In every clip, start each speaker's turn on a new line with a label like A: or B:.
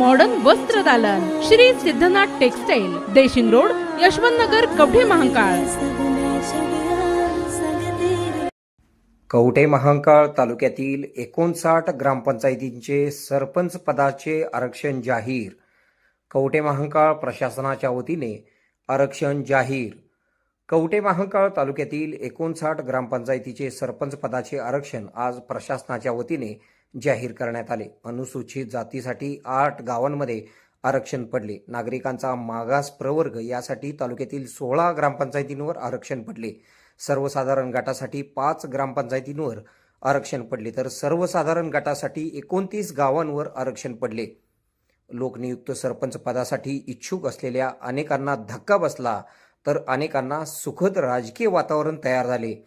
A: Modern वस्त्र दालन. Shri Siddhanath textile Deshing road Yashwant Nagar Kavathe Mahankal.
B: Kavathe Mahankal तालुक्यातील एकोणसाठ ग्रामपंचायतींचे सरपंच पदाचे आरक्षण जाहीर. कवठे महांकाळ प्रशासनाच्या वतीने आरक्षण जाहीर. कवठे महांकाळ तालुक्यातील एकोणसाठ ग्रामपंचायतीचे सरपंच पदाचे आरक्षण आज प्रशासनाच्या वतीने जाहीर करण्यात आले. अनुसूचित जातीसाठी आठ गावांमध्ये आरक्षण पडले. नागरिकांचा मागास प्रवर्ग यासाठी तालुक्यातील सोळा ग्रामपंचायतींवर आरक्षण पडले. सर्वसाधारण गटासाठी पाच ग्रामपंचायतींवर आरक्षण पडले तर सर्वसाधारण गटासाठी एकोणतीस गावांवर आरक्षण पडले. लोकनियुक्त सरपंच पदासाठी इच्छुक असलेल्या अनेकांना धक्का बसला तर अनेकांना सुखद राजकीय वातावरण तयार झाले.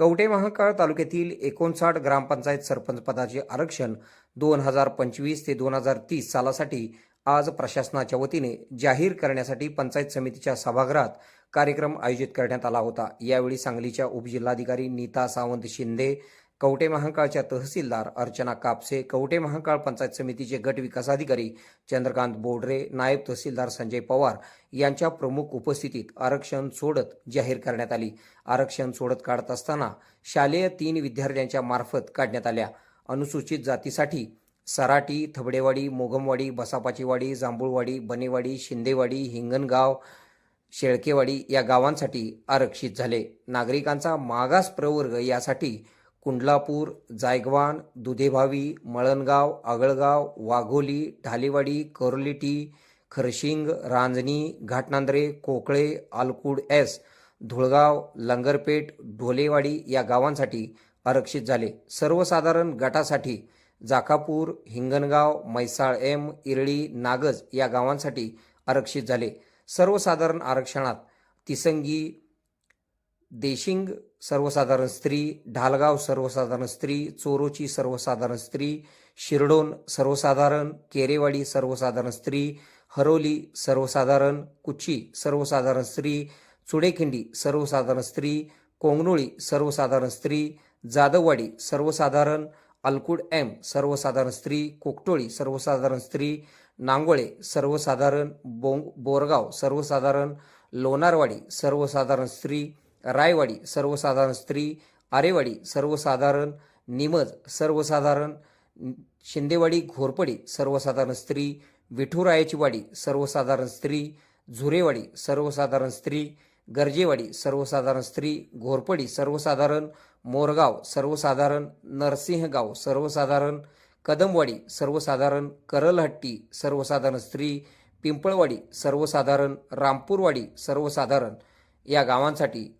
B: कवठे महाकाळ तालुक्यातील एकोणसाठ ग्रामपंचायत सरपंच पदाचे आरक्षण दोन हजार पंचवीस ते दोन हजार तीस सालासाठी आज प्रशासनाच्या वतीने जाहीर करण्यासाठी पंचायत समितीच्या सभागृहात कार्यक्रम आयोजित करण्यात आला होता. यावेळी सांगलीच्या उपजिल्हाधिकारी नीता सावंत शिंदे कवटे महांकाळच्या तहसीलदार अर्चना कापसे कवटे महांकाळ पंचायत समितीचे गट विकासाधिकारी चंद्रकांत बोडरे नायब तहसीलदार संजय पवार यांच्या प्रमुख उपस्थितीत आरक्षण सोडत जाहीर करण्यात आली. आरक्षण सोडत काढत असताना शालेय तीन विद्यार्थ्यांच्या मार्फत काढण्यात आल्या. अनुसूचित जातीसाठी सराटी थबडेवाडी मोगमवाडी बसापाचीवाडी जांभूळवाडी बनेवाडी शिंदेवाडी हिंगणगाव शेळकेवाडी या गावांसाठी आरक्षित झाले. नागरिकांचा मागास प्रवर्ग यासाठी कुंडलापूर जायगवान दुधेभावी मळणगाव आगळगाव वाघोली ढालेवाडी कोरलेटी खरशिंग रांजणी घाटनांद्रे कोकळे आलकुड एस धुळगाव लंगरपेठ ढोलेवाडी या गावांसाठी आरक्षित झाले. सर्वसाधारण गटासाठी जाकापूर हिंगणगाव म्हैसाळ एम इरळी नागज या गावांसाठी आरक्षित झाले. सर्वसाधारण आरक्षणात तिसंगी देशिंग सर्वसाधारण स्त्री ढालगाव सर्वसाधारण स्त्री चोरोची सर्वसाधारण स्त्री शिरडोन सर्वसाधारण केरेवाडी सर्वसाधारण स्त्री हरोली सर्वसाधारण कुची सर्वसाधारण स्त्री चुडेखिंडी सर्वसाधारण स्त्री कोंगनोळी सर्वसाधारण स्त्री जाधववाडी सर्वसाधारण अलकुड एम सर्वसाधारण स्त्री कोकटोळी सर्वसाधारण स्त्री नांगोळे सर्वसाधारण बोंग बोरगाव सर्वसाधारण लोणारवाडी सर्वसाधारण स्त्री रायवाडी सर्वसाधारण स्त्री आरेवाडी सर्वसाधारण निमज सर्वसाधारण शिंदेवाडी घोरपडी सर्वसाधारण स्त्री विठुरायाची वाडी सर्वसाधारण स्त्री झुरेवाडी सर्वसाधारण स्त्री गरजेवाडी सर्वसाधारण स्त्री घोरपडी सर्वसाधारण मोरगाव सर्वसाधारण नरसिंहगाव सर्वसाधारण कदमवाडी सर्वसाधारण करलहट्टी सर्वसाधारण स्त्री पिंपळवाडी सर्वसाधारण रामपूरवाडी सर्वसाधारण या गावांसाठी